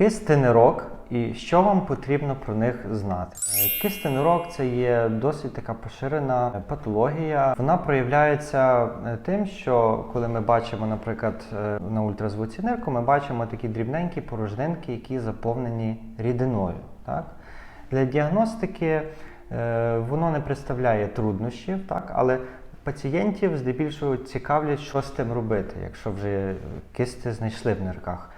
Кисти нирок і що вам потрібно про них знати? Е, Кисти нирок це є досить така поширена патологія. Вона проявляється е, тим, що коли ми бачимо, наприклад, е, на ультразвуці нирку, ми бачимо такі дрібненькі порожнинки, які заповнені рідиною. Так? Для діагностики воно не представляє труднощів, так? але пацієнтів здебільшого цікавлять, що з тим робити, якщо вже кисти знайшли в нирках.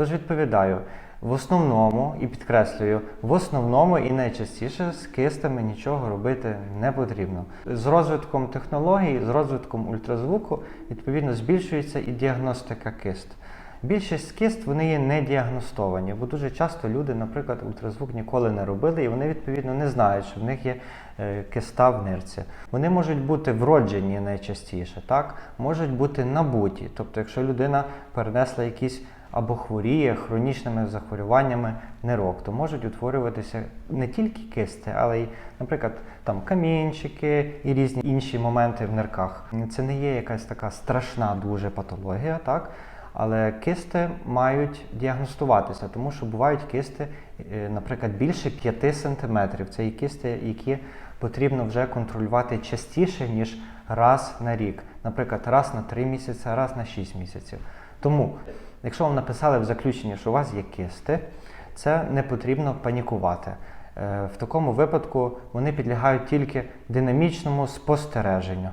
Тож відповідаю, в основному, і підкреслюю, в основному і найчастіше з кистами нічого робити не потрібно. З розвитком технологій, з розвитком ультразвуку, відповідно, збільшується і діагностика кист. Більшість кист вони є не діагностовані, бо дуже часто люди, наприклад, ультразвук ніколи не робили, і вони відповідно не знають, що в них є е, киста в нирці. Вони можуть бути вроджені найчастіше, так можуть бути набуті. Тобто, якщо людина перенесла якісь або хворіє хронічними захворюваннями нирок, то можуть утворюватися не тільки кисти, але й, наприклад, там камінчики і різні інші моменти в нирках. Це не є якась така страшна дуже патологія, так? Але кисти мають діагностуватися, тому що бувають кисти, е, наприклад, більше 5 см. Це є кисти, які потрібно вже контролювати частіше, ніж раз на рік. Наприклад, раз на 3 місяці, раз на 6 місяців. Тому, якщо вам написали в заключенні, що у вас є кисти, це не потрібно панікувати. Е, В такому випадку вони підлягають тільки динамічному спостереженню.